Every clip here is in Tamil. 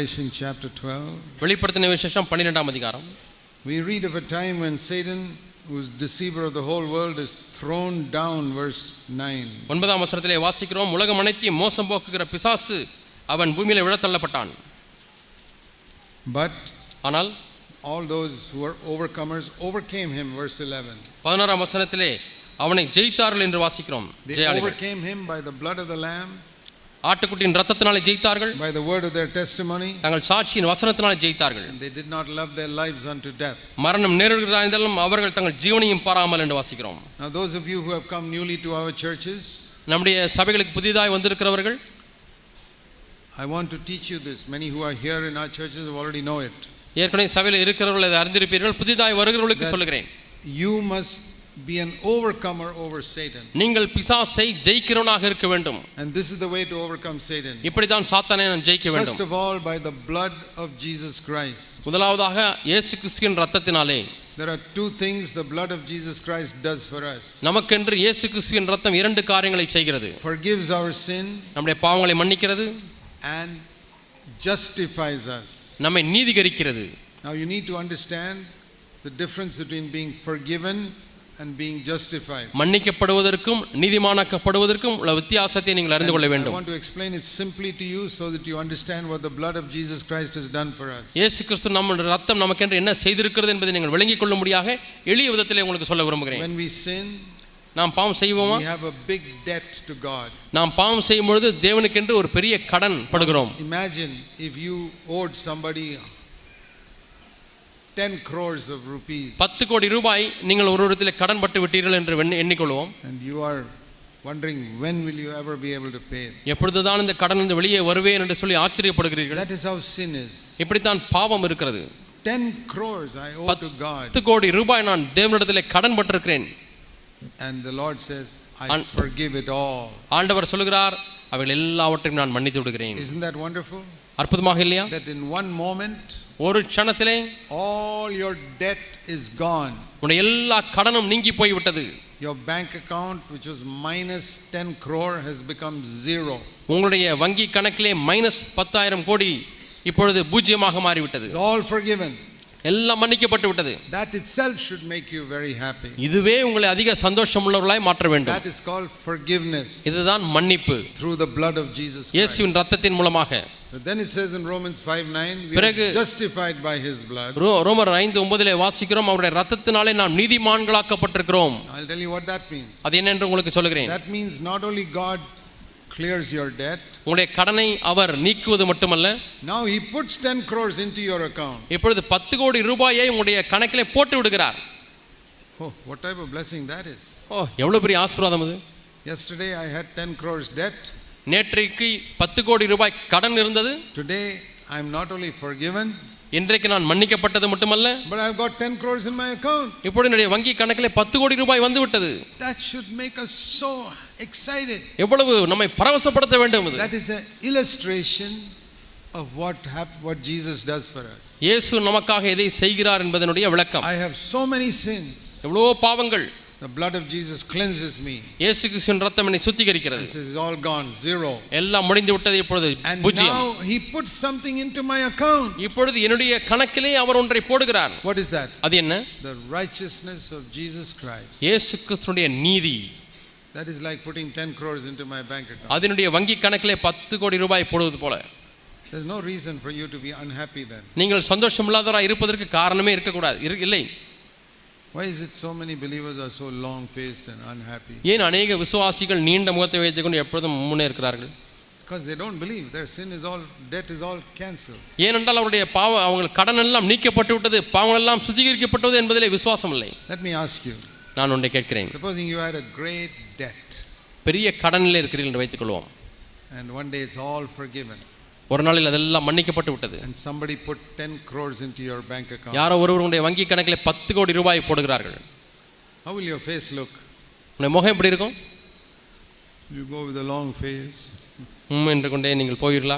Revelation chapter 12, வெளிப்படுத்தின விசேஷம் பன்னிரெண்டாம் அதிகாரம் we read of a time when Satan, who is deceiver of the whole world, is thrown down, verse 9. ஒன்பதாம் வசனத்திலே வாசிக்கிறோம் உலகம் அனைத்தையும் மோசம் போக்குகிற பிசாசு அவன் பூமியில விழத்தள்ளப்பட்டான் But ஆனால் all those who were overcomers overcame him, verse 11. பதினோராம் வசனத்திலே அவனை ஜெயித்தார்கள் என்று வாசிக்கிறோம் They ஜெயாளிகள் overcame him by the blood of the Lamb, ஆட்டுக்குட்டியின் ரத்தத்தினாலே ஜெயித்தார்கள் by the word of their testimony, தங்கள் சாட்சியின் வசனத்தினாலே ஜெயித்தார்கள் they did not love their lives unto death. மரணம் நேரிடுகிறாலும் அவர்கள் தங்கள் ஜீவனையும் பாராமல் என்று வாசிக்கிறோம் Now, those of you who have come newly to our churches, நம்முடைய சபைகளுக்கு புதிதாய் வந்திருக்கிறவர்கள் I want to teach you this. Many who are here in our churches already know it. ஏற்கனவே சபையில் இருக்கிறவர்கள் இதை அறிந்திருப்பீர்கள் புதிதாய் வருகிறவர்களுக்கு சொல்லுகிறேன் You must be an overcomer over Satan. நீங்கள் பிசாசை ஜெயிக்கிறவனாக இருக்க வேண்டும் And this is the way to overcome Satan. இப்படித்தான் சாத்தானை நாம் ஜெயிக்க First வேண்டும் of all, by the blood of Jesus Christ. முதலாவதாக இயேசு கிறிஸ்துவின் ரத்தத்தினாலே There are two things the blood of Jesus Christ does for us நமக்கென்று இயேசு கிறிஸ்துவின் ரத்தம் இரண்டு காரியங்களை செய்கிறது forgives our sin நம்முடைய பாவங்களை மன்னிக்கிறது and justifies us. நம்மை நீதிகரிக்கிறது Now, you need to understand the difference between being forgiven and being justified. மன்னிக்கப்படுவதற்கும் நீதிமானாக்கப்படுவதற்கும் உள்ள வித்தியாசத்தை நீங்கள் அறிந்து கொள்ள And I வேண்டும் want to explain it simply to you so that you understand what the blood of Jesus Christ has done for us. இயேசு கிறிஸ்து நம்முடைய ரத்தம் நமக்கென்று என்ன செய்திருக்கிறது என்பதை நீங்கள் விளங்கிக் கொள்ளும்படியாக எளிய விதத்திலே உங்களுக்கு சொல்ல விரும்புகிறேன் When we sin, நாம் பாவம் செய்வோமா we have a big debt to God. நாம் பாவம் செய்யும் பொழுது தேவனுக்கென்று ஒரு பெரிய கடன் படுகிறோம் Imagine if you owed somebody 10 crores of rupees பத்து கோடி ரூபாய் நீங்கள் ஒரு இடத்துல கடன் பட்டு விட்டீர்கள் என்று எண்ணி- எண்ணிக்கொள்வோம் and you are wondering when will you ever be able to pay. எப்பொழுதுதான் இந்த கடன் இருந்து வெளியே வருவேன் என்று சொல்லி ஆச்சரியப்படுகிறீர்கள் That is how sin is. இப்படித்தான் பாவம் இருக்கிறது 10 crores I owe to God. பத்து கோடி ரூபாய் நான் தேவனிடத்திலே கடன் பட்டிருக்கிறேன் And the Lord says, I forgive it all. ஆண்டவர் சொல்லுகிறார் அவைகள் எல்லாவற்றையும் நான் மன்னித்து விடுகிறேன் Isn't that wonderful? அற்புதமாக இல்லையா That in one moment, ஒரு க்ஷணத்திலே all your debt is gone. உன்னுடைய எல்லா கடனும் நீங்கி போய்விட்டது Your bank account, which was minus 10 crore, has become zero. உங்களுடைய வங்கி கணக்கிலே மைனஸ் பத்தாயிரம் கோடி இப்பொழுது பூஜ்ஜியமாக மாறிவிட்டது all forgiven. எல்லாம் மன்னிக்கப்பட்டு விட்டது That itself should make you very happy. இதுவே உங்களை அதிக சந்தோஷம் உள்ளவர்களாய் மாற்ற வேண்டும் That is called forgiveness இதுதான் மன்னிப்பு through the blood of Jesus Christ. இயேசுவின் ரத்தத்தின் மூலமாக then it says in Romans 5 9, we are justified by his blood. ரோமர் ஐந்து ஒன்பதிலே வாசிக்கிறோம் அவருடைய ரத்தத்தினாலே நாம் நீதிமான்களாக்கப்பட்டிருக்கிறோம் I'll tell you what that means. அது என்னென்று உங்களுக்கு சொல்லுகிறேன் That means not only God clears your debt, உங்களுடைய கடனை அவர் நீக்குவது மட்டுமல்ல now he puts 10 crores into your account. இப்பொழுது பத்து கோடி ரூபாயை உங்களுடைய கணக்கிலே போட்டு விடுகிறார் Oh, what type of blessing that is. ஓ எவ்வளவு பெரிய ஆசீர்வாதம் அது Yesterday I had 10 crores debt. நேற்றைக்கு பத்து கோடி ரூபாய் கடன் இருந்தது Today I'm not only forgiven, இன்றைக்கு நான் மன்னிக்கப்பட்டது மட்டுமல்ல but I've got 10 crores in my account. இப்பொழுது என்னுடைய வங்கி கணக்கிலே பத்து கோடி ரூபாய் வந்து விட்டது That should make us so excited. எவ்வளவு நம்மை பரவசப்படுத்த வேண்டும் இது That is an illustration of what hap- what Jesus does for us. இயேசு நமக்காக எதை செய்கிறார் என்பதனுடைய விளக்கம் I have so many sins. எவ்வளவோ பாவங்கள் The blood of Jesus cleanses me இயேசு கிறிஸ்துவின் ரத்தம் என்னை சுத்திகரிக்கிறது and says it's all gone, zero. எல்லாம் முடிந்து விட்டது இப்பொழுது And பூஜ்ஜியம் now he puts something into my account. இப்பொழுது என்னுடைய கணக்கிலே அவர் ஒன்றை போடுகிறார் What is that? அது என்ன The righteousness of Jesus Christ. இயேசு கிறிஸ்துடைய நீதி That is like putting 10 crores into my bank account. அதனுடைய வங்கி கணக்கிலே பத்து கோடி ரூபாய் போடுவது போல There's no reason for you to be unhappy then. நீங்கள் சந்தோஷம் இல்லாதவராக இருப்பதற்கு காரணமே இருக்கக்கூடாது இரு- இல்லை ஏன் அநேக விசுவாசிகள் நீண்ட முகத்தை வைத்துக்கொண்டு எப்பொழுதும் முன்னே இருக்கிறார்கள்? Because they don't believe. Their sin is all, debt is all cancelled. ஏனென்றால் அவருடைய பாவ அவங்க கடன் எல்லாம் நீக்கப்பட்டு விட்டது பாவங்கள் எல்லாம் சுத்திகரிக்கப்பட்டது என்பதிலே விசுவாசம் இல்லை. Let me ask you. நான் ஒன்றை கேட்கிறேன். Supposing you had a great debt. பெரிய கடனில் இருக்கிறீர்கள் என்று வைத்துக்கொள்வோம் and one day it's all forgiven. ஒரு நாளில் அதெல்லாம் மன்னிக்கப்பட்டு விட்டது and somebody put 10 crores into your bank account. யாரோ ஒருவர் உங்களுடைய வங்கி கணக்கில் பத்து கோடி ரூபாய் போடுகிறார்கள் How will your face look? உங்களுடைய முகம் எப்படி இருக்கும் You go with a long face. உம் என்று கொண்டே நீங்கள் போவீர்களா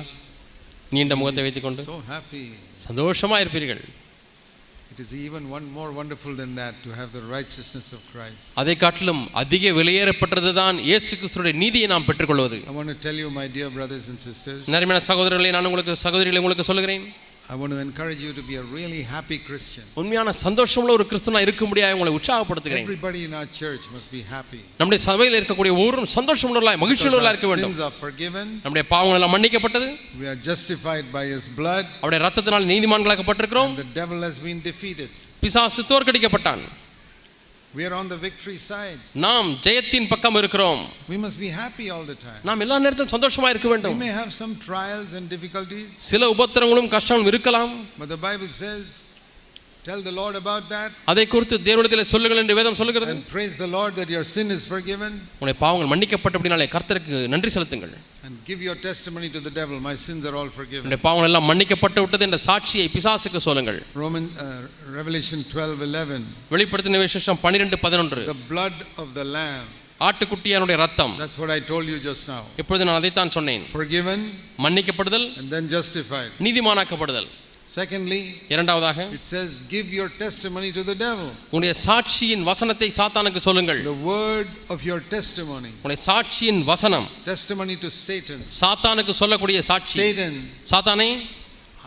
நீண்ட முகத்தை வைத்துக்கொண்டு So happy. சந்தோஷமா இருப்பீர்கள் It is even one more wonderful than that to have the righteousness of Christ. அதை காட்டிலும் அதிக விலையேறப்பட்டது தான் இயேசு கிறிஸ்துடைய நீதியை நாம் பெற்றுக்கொள்வது I want to tell you, my dear brothers and sisters, நரிமையான சகோதரர்களை நான் உங்களுக்கு சகோதரிகளை உங்களுக்கு சொல்லுகிறேன் I want to encourage you to be a really happy Christian. உண்மையான சந்தோஷமுள்ள ஒரு கிறிஸ்துவனா இருக்க முடியாது உங்களை உற்சாகப்படுத்துகிறேன். Everybody in our church must be happy. நம்முடைய சபையில் இருக்கக்கூடிய ஒவ்வொரு சந்தோஷமுள்ளவர்களாய் our இருக்க வேண்டும். sins are forgiven, நம்முடைய பாவங்கள் எல்லாம் மன்னிக்கப்பட்டது. We are justified by His blood, அவருடைய ரத்தத்தினால் நீதிமான்களாக்கப்பட்டிருக்கிறோம். The devil has been defeated. பிசாசு தோற்கடிக்கப்பட்டான். We are on the victory side. நாம் ஜெயத்தின் பக்கம் இருக்கிறோம் We must be happy all the time. நாம் எல்லா நேரத்திலும் சந்தோஷமா இருக்க We வேண்டும் may have some trials and difficulties, சில உபத்திரங்களும் கஷ்டங்களும் இருக்கலாம் but the Bible says, tell the Lord about that அதை குறித்து தேவனிடத்தில் சொல்லுங்கள் என்று வேதம் சொல்லுகிறது and praise the Lord that your sin is forgiven உங்களுடைய பாவங்கள் மன்னிக்கப்பட்டபடினாலே கர்த்தருக்கு நன்றி செலுத்துங்கள் and give your testimony to the devil. My sins are all forgiven. உங்களுடைய பாவங்கள் எல்லாம் மன்னிக்கப்பட்டு விட்டது என்ற சாட்சியை பிசாசுக்கு சொல்லுங்கள் Roman uh, Revelation 12 11. வெளிப்படுத்தின விசேஷம் பன்னிரெண்டு பதினொன்று The blood of the Lamb. ஆட்டுக்குட்டியானுடைய ரத்தம் That's what I told you just now. இப்பொழுது நான் அதைத்தான் சொன்னேன் Forgiven மன்னிக்கப்படுதல் and then justified. நீதிமானாக்கப்படுதல் Secondly, இரண்டாவதாக it says, give your testimony to the devil. உங்களுடைய சாட்சியின் வசனத்தை சாத்தானுக்கு சொல்லுங்கள் The word of your testimony. உங்களுடைய சாட்சியின் வசனம் Testimony to Satan. சாத்தானுக்கு சொல்லக்கூடிய சாட்சி Satan, சாத்தானே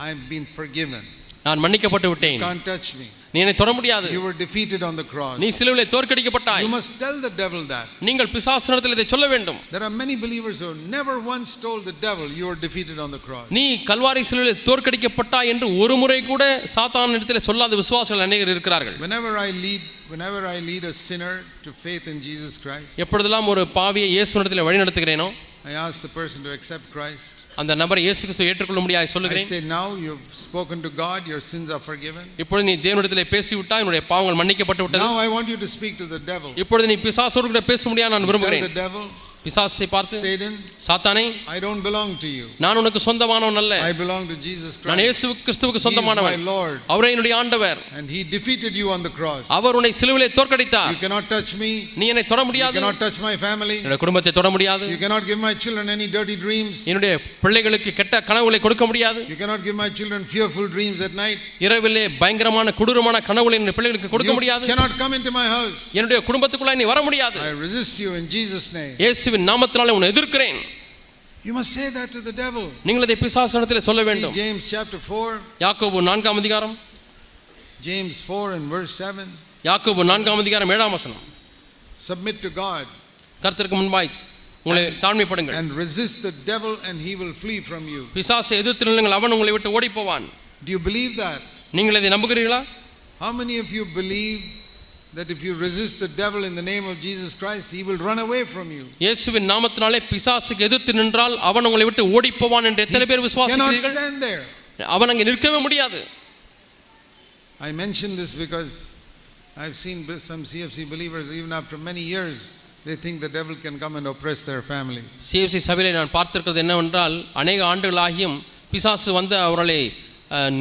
I've been forgiven. நான் மன்னிக்கப்பட்டு விட்டேன் Can't touch me. நீ என்னை தொட முடியாது You were defeated on the cross. நீ சிலுவிலே தோற்கடிக்கப்பட்டாய் You must tell the devil that. நீங்கள் பிசாசனத்தில் இதை சொல்ல வேண்டும் There are many believers who never once told the devil you were defeated on the cross. நீ கல்வாரி சிலுவிலே தோற்கடிக்கப்பட்டாய் என்று ஒரு முறை கூட சாத்தான் இடத்துல சொல்லாத விசுவாசிகள் அநேகர் இருக்கிறார்கள் Whenever I lead, whenever I lead a sinner to faith in Jesus Christ, எப்பொழுதெல்லாம் ஒரு பாவியை இயேசுனிடத்தில் வழி நடத்துகிறேனோ I ask the person to accept Christ. அந்த நபரை இயேசு கிறிஸ்துவை ஏற்றுக்கொள்ள முடியாது சொல்லுகிறேன் say, now you've spoken to God, your sins are forgiven. இப்பொழுது நீ தேவனிடத்தில் பேசிவிட்டாய் என்னுடைய பாவங்கள் மன்னிக்கப்பட்டு விட்டது Now I want you to speak to the devil. இப்பொழுது நீ பிசாசோடு கூட பேச முடியாது நான் விரும்புகிறேன் the devil, பிசாசை பார்த்து Satan, சாத்தானே I don't belong to you. நான் உனக்கு சொந்தமானவன் அல்ல I belong to Jesus நான் Christ. இயேசு கிறிஸ்துவுக்கு He is my சொந்தமானவன் Lord. அவரே என்னுடைய ஆண்டவர் And He defeated you on the cross. அவர் உன்னை சிலுவிலே தோற்கடித்தார் You cannot touch me. நீ என்னை தொட You முடியாது cannot touch my family. என்னுடைய குடும்பத்தை தொட முடியாது You cannot give my children any dirty dreams. என்னுடைய பிள்ளைகளுக்கு கெட்ட கனவுகளை கொடுக்க முடியாது You cannot give my children fearful dreams at night. இரவிலே பயங்கரமான கொடூரமான கனவுகளை என்னுடைய பிள்ளைகளுக்கு கொடுக்க You முடியாது cannot come into my house. என்னுடைய குடும்பத்துக்குள்ள நீ வர முடியாது I resist you in Jesus' name. இயேசுவின் நாமத்தினாலே உன்னை எதிர்க்கிறேன் You must say that to the devil. நீங்கள் இதை பிசாசனத்தில் சொல்ல See வேண்டும் James chapter 4, யாக்கோபு நான்காம் அதிகாரம் James 4 and verse 7. யாக்கோபு நான்காம் அதிகாரம் ஏழாம் வசனம் Submit to God கர்த்தருக்கு முன்பாய் உங்களை தாழ்மைப்படுங்கள் and resist the devil and he will flee from you. பிசாசை எதிர்த்து நில்லுங்கள் அவன் உங்களை விட்டு ஓடி போவான் Do you believe that? நீங்கள் இதை நம்புகிறீர்களா How many of you believe that if you resist the devil in the name of Jesus Christ, he will run away from you? இயேசுவின் நாமத்தினாலே பிசாசுக்கு எதிர்த்து நின்றால் அவன் உங்களை விட்டு ஓடி போவான் என்று எத்தனை பேர் Cannot விசுவாசிக்கிறீர்கள் stand there. அவன் அங்கே நிற்கவே முடியாது I mention this because I've seen some CFC believers, even after many years, they think the devil can come and oppress their families. CFC சபையிலே நான் பார்த்திருக்கிறது என்னவென்றால் அநேக ஆண்டுகளாகியும் பிசாசு வந்து அவர்களை அஹ்,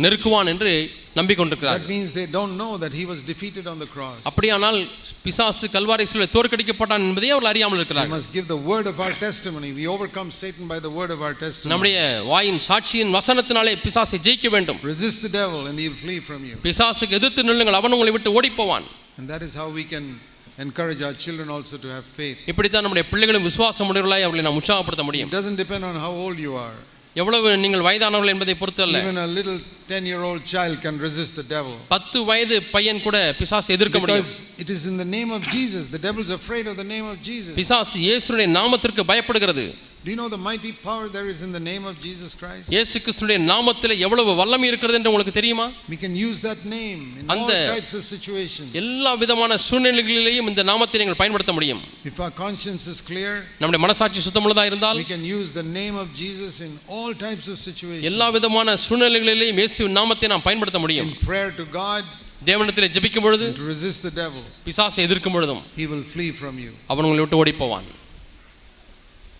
நெருக்குவான் என்று நம்பிக்கொண்டிருக்கிறார் That means they don't know that he was defeated on the cross. அப்படியானால் பிசாசு கல்வாரி சிலுவையில் தோற்கடிக்கப்பட்டான் என்பதை அவர்கள் அறியாமல் We இருக்கிறார் must give the word of our testimony. We overcome Satan by the word of our testimony. நம்முடைய வாயின் சாட்சியின் வசனத்தினாலே பிசாசை ஜெயிக்க வேண்டும் Resist the devil and he'll flee from you. பிசாசுக்கு எதிர்த்து நில்லுங்கள் அவன் உங்களை விட்டு ஓடி போவான் And that is how we can encourage our children also to have faith. இப்படித்தான் நம்முடைய பிள்ளைகளும் விசுவாசம் உடையவர்களாய் அவர்களை நாம் உற்சாகப்படுத்த It முடியும் doesn't depend on how old you are. எவ்வளவு நீங்கள் வயதானவர்கள் என்பதை பொறுத்து அல்ல Even a little 10 year old child can resist the devil. பத்து வயது பையன் கூட பிசாசு எதிர்க்க முடியும் Because it is in the name of Jesus. The devil's afraid of the name of Jesus. பிசாசு இயேசுடைய நாமத்திற்கு பயப்படுகிறது Do you know the mighty power there is in the name of Jesus Christ? இயேசு கிறிஸ்துடைய நாமத்தில் எவ்வளவு வல்லமை இருக்கிறது என்று உங்களுக்கு தெரியுமா We can use that name in all அந்த- types of situations. எல்லா விதமான சூழ்நிலைகளிலேயும் இந்த நாமத்தை நீங்கள் பயன்படுத்த முடியும் If our conscience is clear, நம்முடைய மனசாட்சி சுத்தமுள்ளதா இருந்தால் we can use the name of Jesus in all types of situations. எல்லா விதமான சூழ்நிலைகளிலேயும் இயேசுவின் நாமத்தை நாம் பயன்படுத்த முடியும் In prayer to God, தேவனிடத்தில் ஜெபிக்கும் பொழுது and to resist the devil, பிசாசை எதிர்க்கும் பொழுதும் he will flee from you. அவன் உங்களை விட்டு ஓடி போவான்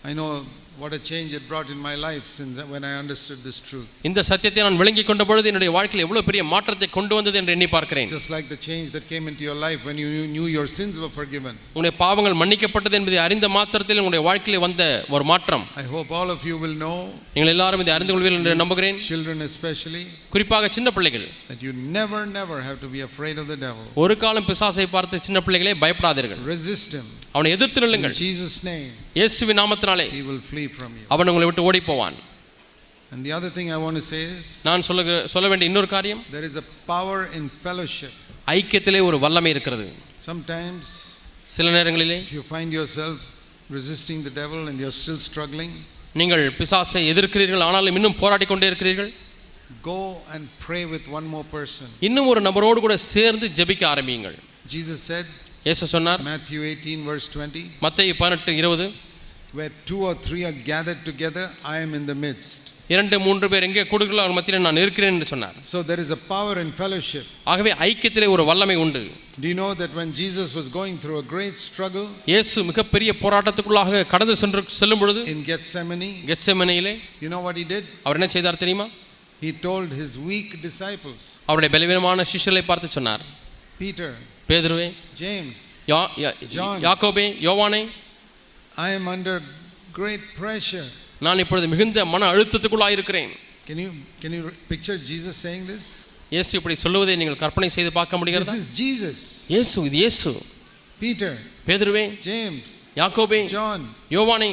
I know what a change it brought in my life since when I understood this truth. இந்த சத்தியத்தை நான் விளங்கிக் கொண்ட பொழுது என்னுடைய வாழ்க்கையில் எவ்வளவு பெரிய மாற்றத்தை கொண்டு வந்தது என்று எண்ணி பார்க்கிறேன் Just like the change that came into your life when you knew your sins were forgiven. உங்களுடைய பாவங்கள் மன்னிக்கப்பட்டது என்பதை அறிந்த மாத்திரத்தில் உங்களுடைய வாழ்க்கையில் வந்த ஒரு மாற்றம் I hope all of you will know, நீங்கள் எல்லாரும் இதை அறிந்து கொள்வீர்கள் என்று நம்புகிறேன் children especially, குறிப்பாக சின்ன பிள்ளைகள் that you never, never have to be afraid of the devil. ஒரு காலம் பிசாசை பார்த்து சின்ன பிள்ளைகளே பயப்படாதீர்கள் Resist him. அவனை எதிர்த்து In நில்லுங்கள் Jesus' name, இயேசுவின் நாமத்தினாலே he will flee from you. அவன் உங்களை விட்டு ஓடி போவான் And the other thing I want to say is, நான் சொல்ல சொல்ல வேண்டிய இன்னொரு காரியம் there is a power in fellowship. ஐக்கியத்திலே ஒரு வல்லமை இருக்கிறது Sometimes, சில நேரங்களிலே if you find yourself resisting the devil and you're still struggling, நீங்கள் பிசாசை எதிர்க்கிறீர்கள் ஆனாலும் இன்னும் போராடி கொண்டே இருக்கிறீர்கள் go and pray with one more person. இன்னும் ஒரு நபரோடு கூட சேர்ந்து ஜெபிக்க ஆரம்பியுங்கள் Jesus said, இயேசு சொன்னார் Matthew 18, verse 20, மத்தேயு பதினெட்டு இருபது where two or three are gathered together, I am in the midst. இரண்டு மூன்று பேர் எங்கே கொடுக்கல அவர் மத்தியில் நான் இருக்கிறேன் என்று சொன்னார் So there is a power in fellowship. ஆகவே ஐக்கியத்திலே ஒரு வல்லமை உண்டு Do you know that when Jesus was going through a great struggle இயேசு மிகப்பெரிய போராட்டத்துக்குள்ளாக கடந்து சென்று செல்லும் பொழுது in Gethsemane, கெத்செமனையிலே you know what he did? அவர் என்ன செய்தார் தெரியுமா He told his weak disciples, அவருடைய பலவீனமான சிஷ்யர்களை பார்த்து சொன்னார் Peter, பேதுருவே James, yeah- yeah-. யாக்கோபே யோவானே I am under great pressure. நான் இப்பொழுது மிகுந்த மன அழுத்தத்துக்குள்ளாக இருக்கிறேன் Can you, can you picture Jesus saying this? இயேசு இப்படி சொல்லுவதை நீங்கள் கற்பனை செய்து பார்க்க This முடிகிறதா is Jesus. இயேசு இது இயேசு Peter, பேதுருவே James, யாக்கோபே John, யோவானே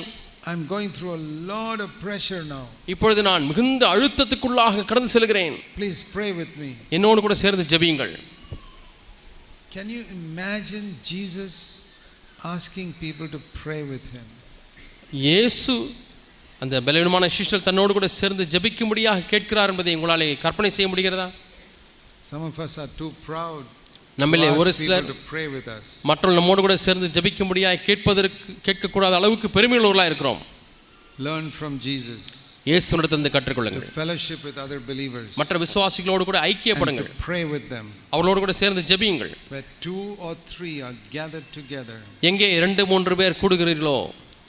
I'm going through a lot of pressure now. இப்பொழுது நான் மிகுந்த அழுத்தத்துக்குள்ளாக கடந்து செல்கிறேன் Please pray with me. என்னோடு கூட சேர்ந்து ஜெபியுங்கள் Can you imagine Jesus asking people to pray with him? இயேசு அந்த பலவீனமான சிஷ்யர் தன்னோடு கூட சேர்ந்து ஜெபிக்கும்படியாக கேட்கிறார் என்பதை உங்களாலே கற்பனை செய்ய முடிகிறதா Some of us are too proud to நம்மிலே ஒரு சிலர் pray with us. மற்றவர்கள் நம்மோடு கூட சேர்ந்து ஜெபிக்கும்படியாக கேட்பதற்கு கேட்கக்கூடாத அளவுக்கு பெருமையுள்ளவர்களாக இருக்கிறோம் Learn from Jesus. இயேசுனிடத்திலிருந்து To கற்றுக்கொள்ளுங்கள் fellowship with other believers. மற்ற விசுவாசிகளோடு கூட ஐக்கியப்படுங்கள் pray with them. அவர்களோடு கூட சேர்ந்து ஜெபியுங்கள் Where two or three are gathered together, எங்கே இரண்டு மூன்று பேர் கூடுகிறீர்களோ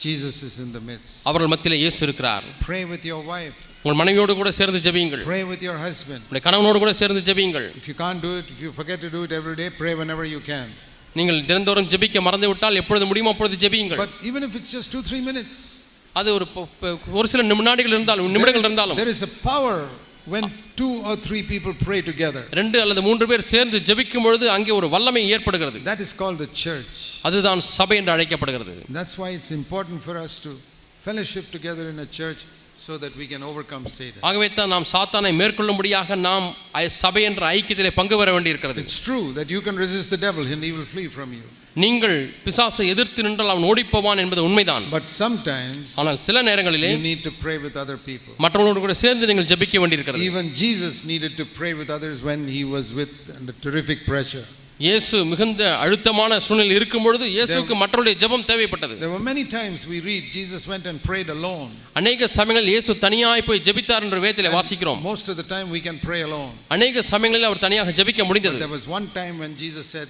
Jesus is in the midst. அவர்கள் மத்தியிலே இயேசு இருக்கிறார் Pray with your wife. உங்கள் மனைவியோடு கூட சேர்ந்து ஜெபியுங்கள் Pray with your husband. உங்களுடைய கணவனோடு கூட சேர்ந்து ஜெபியுங்கள் If you can't do it, if you forget to do it every day, pray whenever you can. நீங்கள் தினந்தோறும் ஜெபிக்க மறந்து விட்டால் எப்பொழுது முடியுமோ அப்பொழுது ஜெபியுங்கள் But even if it's just two, three minutes, அது ஒரு ப- ப- ஒரு சில நிமிடங்கள் இருந்தாலும் நிமிடங்கள் இருந்தாலும் there is a power when two or three people pray together. ரெண்டு அல்லது மூன்று பேர் சேர்ந்து ஜெபிக்கும் பொழுது அங்கே ஒரு வல்லமை ஏற்படுகிறது That is called the church. அதுதான் சபை என்று அழைக்கப்படுகிறது That's why it's important for us to fellowship together in a church so that we can overcome Satan. ஆகவே தான் நாம் சாத்தானை மேற்கொள்ளும்படியாக நாம் ஐ- சபை என்ற ஐக்கியத்திலே பங்கு பெற வேண்டியிருக்கிறது It's true that you can resist the devil and he will flee from you. நீங்கள் பிசாசை எதிர்த்து நின்றால் அவன் ஓடிப்போவான் என்பது உண்மைதான் But sometimes ஆனால் சில நேரங்களிலே you need to pray with other people. மற்றவர்களோடு கூட சேர்ந்து நீங்கள் ஜெபிக்க வேண்டியிருக்கிறது Even Jesus needed to pray with others when he was with under terrific pressure. இயேசு மிகுந்த அழுத்தமான சூழ்நிலை இருக்கும் பொழுது இயேசுவுக்கு மற்றவருடைய ஜெபம் தேவைப்பட்டது There were many times we read Jesus went and prayed alone. அநேக சமயங்களில் இயேசு தனியாய் போய் ஜெபித்தார் என்ற வேதத்திலே வாசிக்கிறோம் Most of the time we can pray alone. அநேக சமயங்களில் அவர் தனியாக ஜெபிக்க But முடிந்தது there was one time when Jesus said,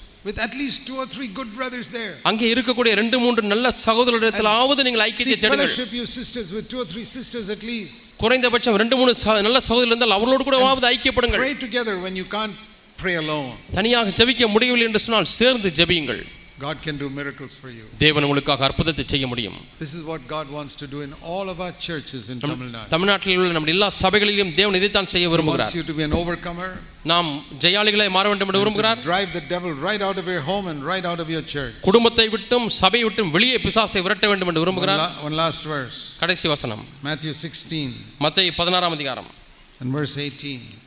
with at least two or three good brothers there. அங்கே இருக்கக்கூடிய ரெண்டு மூன்று நல்ல சகோதரரிடத்திலாவது நீங்கள் ஐக்கியத்தை Seek தேடுங்கள் fellowship, you sisters, with two or three sisters at least. குறைந்தபட்சம் ரெண்டு மூணு ச- நல்ல சகோதரர் இருந்தால் அவர்களோடு கூடவாவது ஐக்கியப்படுங்கள் Pray together when you can't pray alone. தனியாக ஜெபிக்க முடியவில்லை என்று சொன்னால் சேர்ந்து ஜெபியுங்கள் God can do miracles for you. தேவன் உங்களுக்காக அற்புதத்தை செய்ய முடியும் This is what God wants to do in all of our churches in Tamil Nadu. தமிழ்நாட்டில் உள்ள நம்முடைய எல்லா சபைகளிலும் தேவன் இதைத்தான் செய்ய He wants விரும்புகிறார் you to be an overcomer, நாம் ஜெயாளிகளை மாற வேண்டும் என்று விரும்புகிறார் drive the devil right out of your home and right out of your church. குடும்பத்தை விட்டும் சபை விட்டும் வெளியே பிசாசை விரட்ட வேண்டும் என்று விரும்புகிறார் one last verse, கடைசி வசனம் Matthew 16 மத்தேயு பதினாறாம் அதிகாரம் and verse 18.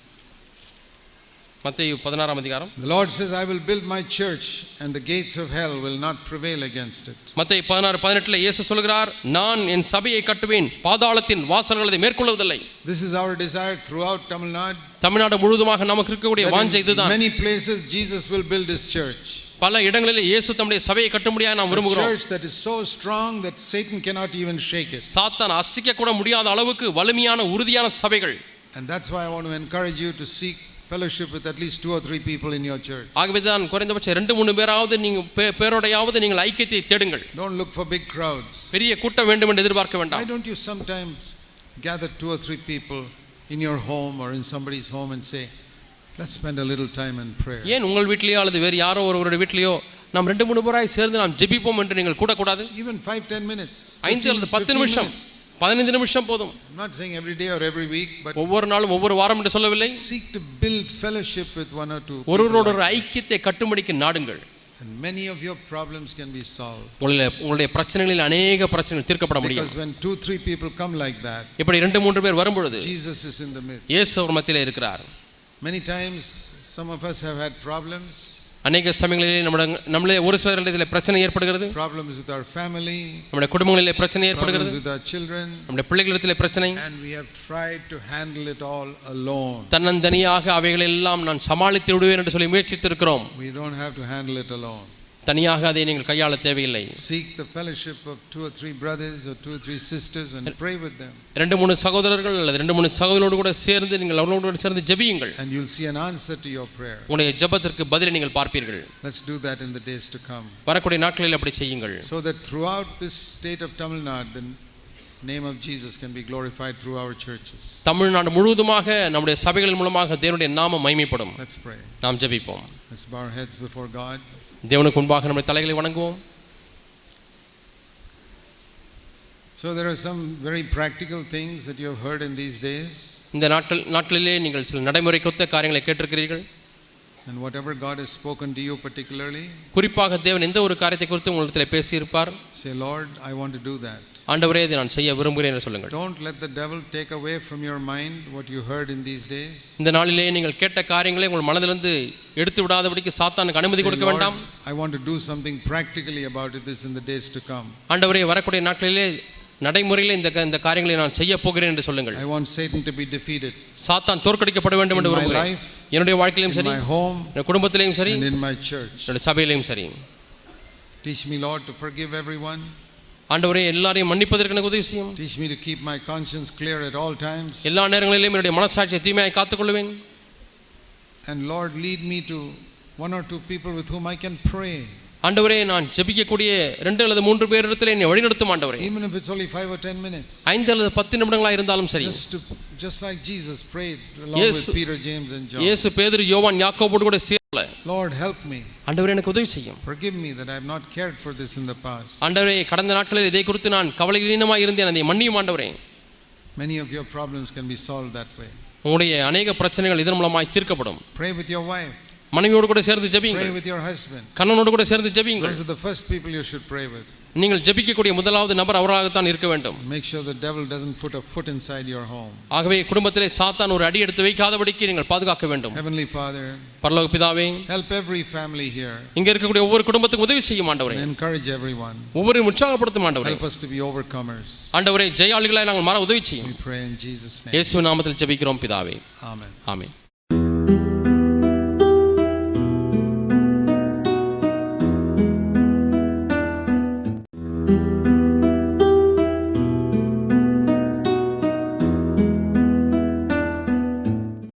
மத்தேயு பதினாறாம் அதிகாரம் The Lord says, I will build my church, and the gates of hell will not prevail against it. மத்தேயு பதினாறு பதினெட்டுல இயேசு சொல்கிறார் நான் என் சபையை கட்டுவேன் பாதாளத்தின் வாசல்கள் அதை மேற்கொள்வதில்லை This is our desire throughout Tamil Nadu. Tamil Nadu முழுவதுமாக நமக்கு இருக்கக்கூடிய that வாஞ்சை in இதுதான் many places, Jesus will build his church. பல இடங்களில் இயேசு தம்முடைய சபையை கட்டும்படியாக நாம் A விரும்புகிறோம் church that is so strong that Satan cannot even shake it. சாத்தான் அசைக்க கூட முடியாத அளவுக்கு வலிமையான உறுதியான சபைகள் And that's why I want to encourage you to seek fellowship with at least two or three people in your church. ஆகவே தான் குறைந்தபட்சம் ரெண்டு மூணு பேராவது நீங்க பே- பேரோடையாவது நீங்கள் ஐக்கியத்தை தேடுங்கள் Don't look for big crowds. பெரிய கூட்டம் வேண்டும் என்று எதிர்பார்க்க Why வேண்டாம் don't you sometimes gather two or three people in your home or in somebody's home and say, let's spend a little time in prayer. ஏன் உங்கள் வீட்லயோ அல்லது வேறு யாரோ ஒருவருடைய வீட்லயோ நாம் ரெண்டு மூணு பேராய் சேர்ந்து நாம் ஜெபிப்போம் என்று நீங்கள் கூடக்கூடாது Even five, ten minutes. ஐந்து 15, அல்லது பத்து 15 நிமிஷம் minutes. பதினைந்து நிமிஷம் போதும் I'm not saying every day or every week, but ஒவ்வொரு நாளும் ஒவ்வொரு வாரம் என்று சொல்லவில்லை seek to build fellowship with one or two. people ஒருவரோட like ஒரு ஐக்கியத்தை கட்டும்படிக்கு நாடுங்கள் And many of your problems can be solved. உங்களுடைய உங்களுடைய பிரச்சனைகளில் அநேக பிரச்சனைகள் தீர்க்கப்பட முடியும் Because when two, three people come like that, இப்படி ரெண்டு மூன்று பேர் வரும்பொழுது Jesus is in the midst. இயேசு அவர் மத்தியிலே இருக்கிறார் Many times, some of us have had problems, அநேக சமயங்களிலே நம்முடைய நம்மளே ஒரு சிலர் இதில் பிரச்சனை ஏற்படுகிறது. Problems with our family, நம்முடைய குடும்பங்களிலே பிரச்சனை ஏற்படுகிறது. with our children, நம்முடைய பிள்ளைகளிடத்திலே பிரச்சனை. And we have tried to handle it all alone. தன்னந்தனியாக அவைகளை எல்லாம் நான் சமாளித்து விடுவேன் என்று சொல்லி முயற்சித்திருக்கிறோம். We don't have to handle it alone. தனியாக அதை நீங்கள் கையாள தேவையில்லை Seek the fellowship of two or three brothers or two or three sisters and pray with them. ரெண்டு மூணு சகோதரர்கள் அல்லது ரெண்டு மூணு சகோதரோடு கூட சேர்ந்து நீங்கள் அவர்களோடு சேர்ந்து ஜெபியுங்கள் And you'll see an answer to your prayer. உங்களுடைய ஜெபத்திற்கு பதிலை நீங்கள் பார்ப்பீர்கள் Let's do that in the days to come. வரக்கூடிய நாட்களில் அப்படி செய்யுங்கள் So that throughout this state of Tamil Nadu, the name of Jesus can be glorified through our churches. Tamil Nadu முழுவதுமாக நம்முடைய சபைகள் மூலமாக தேவனுடைய நாமம் மைமைப்படும் Let's pray. நாம் ஜெபிப்போம் Let's bow our heads before God. தேவனுக்கு முன்பாக நம்முடைய தலைகளை வணங்குவோம் So there are some very practical things that you have heard in these days. இந்த நாட்கள் நாட்களிலே நீங்கள் சில நடைமுறைக்கொத்த காரியங்களை கேட்டிருக்கிறீர்கள் And whatever God has spoken to you particularly, குறிப்பாக தேவன் எந்த ஒரு காரியத்தை குறித்து உங்களிடத்தில் பேசியிருப்பார் say, Lord, I want to do that. ஆண்டவரே இதை நான் செய்ய விரும்புகிறேன் என்று சொல்லுங்கள் Don't let the devil take away from your mind what you heard in these days. இந்த நாளிலே நீங்கள் கேட்ட காரியங்களை உங்கள் மனதிலிருந்து எடுத்து விடாதபடிக்கு சாத்தானுக்கு அனுமதி கொடுக்க வேண்டாம் I want to do something practically about this in the days to come. ஆண்டவரே வரக்கூடிய நாட்களிலே நடைமுறையில் இந்த இந்த காரியங்களை நான் செய்ய போகிறேன் என்று சொல்லுங்கள் I want Satan to be defeated சாத்தான் தோற்கடிக்கப்பட வேண்டும் என்று விரும்புகிறேன் என்னுடைய வாழ்க்கையிலும் சரி என்னுடைய குடும்பத்திலையும் சரி in my church. என்னுடைய சபையிலையும் சரி Teach me, Lord, to forgive everyone. ஆண்டவரே எல்லாரையும் மன்னிப்பதற்கு எனக்கு உதவி செய்யும் Teach me to keep my conscience clear at all times. எல்லா நேரங்களிலும் என்னுடைய மனசாட்சியை தூய்மையாய் காத்துக்கொள்வேன் And Lord, lead me to one or two people with whom I can pray. ஆண்டவரே நான் ஜெபிக்கக்கூடிய ரெண்டு அல்லது மூன்று பேரிடத்தில் என்னை வழிநடத்தும் ஆண்டவரே Even if it's only five or ten minutes. ஐந்து அல்லது பத்து நிமிடங்களாக இருந்தாலும் சரி Just, to, just like Jesus prayed along Yes. with Peter, James, and John. இயேசு பேதுரு யோவான் யாக்கோபோடு கூட Lord, help me. ஆண்டவரே எனக்கு உதவி செய்யும் Forgive me that I have not cared for this in the past. ஆண்டவரே கடந்த நாட்களில் இதை குறித்து நான் கவலைகீனமாக இருந்தேன் அதை மன்னியும் ஆண்டவரே Many of your problems can be solved that way. உங்களுடைய அநேக பிரச்சனைகள் இதன் மூலமாய் தீர்க்கப்படும் Pray with your wife. மனைவியோடு கூட சேர்ந்து Pray ஜெபியுங்கள் with your husband. கண்ணனோடு கூட சேர்ந்து ஜெபியுங்கள் Those are the first people you should pray with. நீங்கள் ஜெபிக்கக்கூடிய முதலாவது நபர் அவராகத்தான் இருக்க வேண்டும் Make sure the devil doesn't put a foot inside your home. ஆகவே குடும்பத்திலே சாத்தான் ஒரு அடி எடுத்து வைக்காதபடிக்கு நீங்கள் பாதுகாக்க வேண்டும் Heavenly Father, பரலோக பிதாவே help every family here இங்க இருக்கக்கூடிய ஒவ்வொரு குடும்பத்துக்கும் உதவி செய்யும் ஆண்டவரே encourage everyone. ஒவ்வொரு உற்சாகப்படுத்தும் ஆண்டவரே Help us to be overcomers. ஆண்டவரே ஜெயாளிகளாய் நாங்கள் மாற உதவி செய்யும் We pray in Jesus' name. இயேசு நாமத்தில் ஜெபிக்கிறோம் பிதாவே Amen. ஆமென்